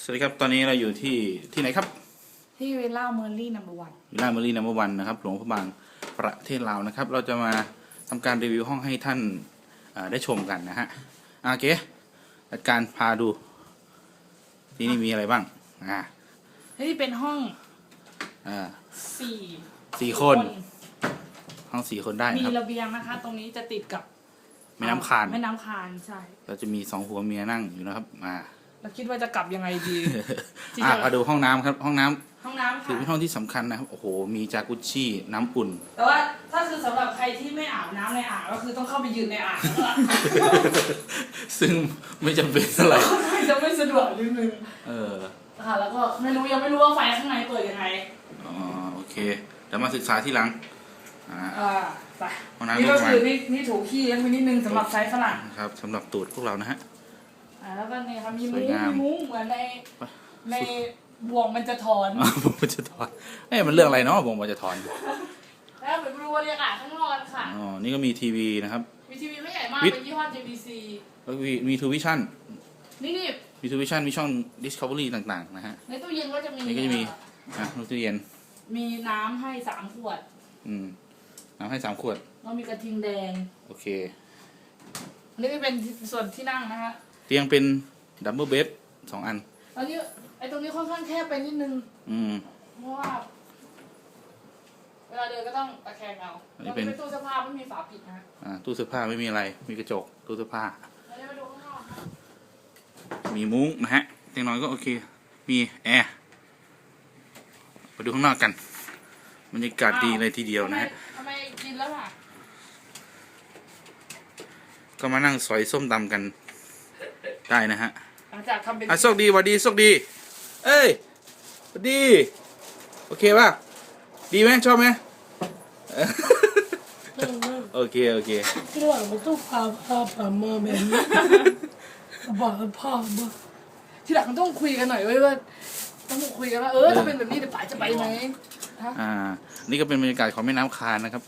สวัสดีครับ ตอนนี้เราอยู่ที่ที่ไหนครับ ที่วิลล่าเมอร์ลี่นัมเบอร์วันวิลล่าเมอรี่นัมเบอร์วันนะครับ หลวงพระบางประเทศลาวนะครับ เราจะมาทำการรีวิวห้องให้ท่านเอ่อได้ชมกันนะฮะอะโอเคจัดการพาดู ที่นี่มีอะไรบ้าง อ่าที่เป็นห้องอ่าสี่สี่คน ห้องสี่คนได้มีนะครับระเบียงนะคะ ตรงนี้จะติดกับแม่น้ำคานแม่น้ำคานใช่เราจะมีสองผัวเมียนั่งอยู่นะครับ อ่า เราคิดว่าจะกลับยังไงดีจริงอะๆมาดูห้องน้ำครับ ห้องน้ำห้องน้ำถือค่ะเป็นห้องที่สำคัญนะครับ โอ้โห มีจากุชชี่น้ำอุ่น แต่ว่าถ้าคือสำหรับใครที่ไม่อาบน้ำในอ่างก็คือต้องเข้าไปยืนในอ่างซึ่งไม่จำเป็นเท่าไหร่จะไม่สะดวกนิดนึงเออค่ะ แล้วก็ไม่รู้ยังไม่รู้ว่าไฟข้างในเปิดยังไงอ๋อโอเคเดี๋ยวมาศึกษาที่หลังอ่า อ่าไปห้องน้ำนี่ก็ประมาณคือนี่นี่ถูขี้ยังมีนิดนึงสำหรับไซส์ฝรั่งครับสำหรับตูดพวกเรานะฮะ อ่าแล้วก็เนี่ยครับมีสมุ้วยงงาม มีมุ้งเหมือนในไปในบ่วงมันจะถอนอ๋อผมจะถอนเอ้ยมันเรื่องอะไรเนาะผมว่าจะถอนแล้วเป็นบริวารยากาศข้างนอกกันค่ะ อ๋อนี่ก็มีทีวีนะครับ มีทีวีไม่ใหญ่มาก วิท เป็นยี่ห้อ JVC แล้วมีมีทูวิชั่นนี่นี่มีทูวิชั่นมีช่อง Discovery ต่างๆ นะฮะ ในตู้เย็นก็จะมีนี่ก็จะมี อะตู้เย็นมีน้ำให้สามขวด อืมน้ำให้สามขวด แล้วมีกระทิงแดงโอเค นี่ก็เป็นส่วนที่นั่งนะคะ เตียงเป็นดับเบิลเบดสองอันแล้วนี่ไอ้ตรงนี้ค่อนข้างแคบไปนิดนึง อืม เพราะว่าเวลาเดินก็ต้องตะแคงเอาอันนี้แล้วเป็นเป็นตู้เสื้อผ้าไม่มีฝาปิดนะอ่าตู้เสื้อผ้าไม่มีอะไร มีกระจกตู้เสื้อผ้าแล้วเดี๋ยวมาดูข้างนอกค่ะมีมุ้งนะฮะเตียงนอนก็โอเค มีแอร์ไปดูข้างนอกกันบรรยากาศดีเลยทีเดียวนะฮะ ทำไมทำไมกินแล้วล่ะก็มานั่งสอยส้มตำกัน ได้นะฮะหลังจากทำเป็นอะโชคดีหวัดดีโชคดี เอ้ยหวัดดี โอเคป่ะ ดีไหมชอบไหมเออโอเค โอเค ที่ว่ามันต้องพาพาพามาแบบนี้บอกให้พ่อบอกทีหลังต้องคุยกันหน่อยเว้ยว่าต้องคุยกันว่าเออถ้าเป็นแบบนี้เดี๋ยวป๋าจะไปไหมอ่า นี่ก็เป็นบรรยากาศของแม่น้ำคานนะครับ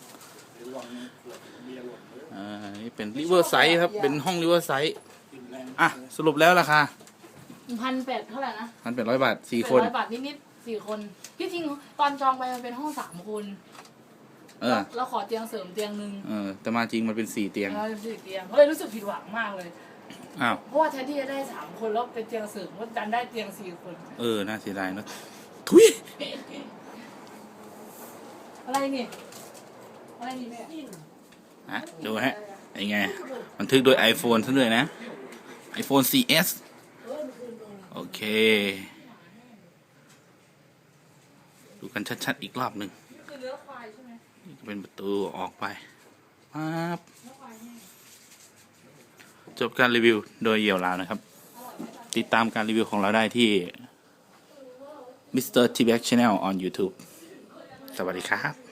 อ่านี่เป็นริเวอร์ไซด์ครับ เป็นห้องริเวอร์ไซด์ อะ สรุปแล้วราคาพันแปดเท่าไหร่นะพันแปดร้อยบาทสี่คนร้อยบาทนิดๆสี่คนที่จริงตอนจองไปมันเป็นห้องสามคน เออแล้วขอเตียงเสริมเตียงหนึ่งเออ แต่มาจริงมันเป็นสี่เตียงแล้วสี่เตียงก็เลยรู้สึกผิดหวังมากเลยอ้าวเพราะว่าแทนที่จะได้สามคนแล้วเป็นเตียงเสริมก็ดันได้เตียงสี่คน เออน่าเสียดายเนอะทุยอะไรนี่อะไรนี่แม่ฮะดูฮะยังไงบันทึกโดย iPhone ซะด้วยนะ iPhone 4S โอเค ดูกันชัดๆอีกรอบหนึ่งเนื้อควายใช่ไหมนี่ก็เป็นประตูออกไปปั๊บจบการรีวิวโดยเยี่ยวลาวนะครับ ติดตามการรีวิวของเราได้ที่ Mr. t b a c Channel on YouTube สวัสดีครับ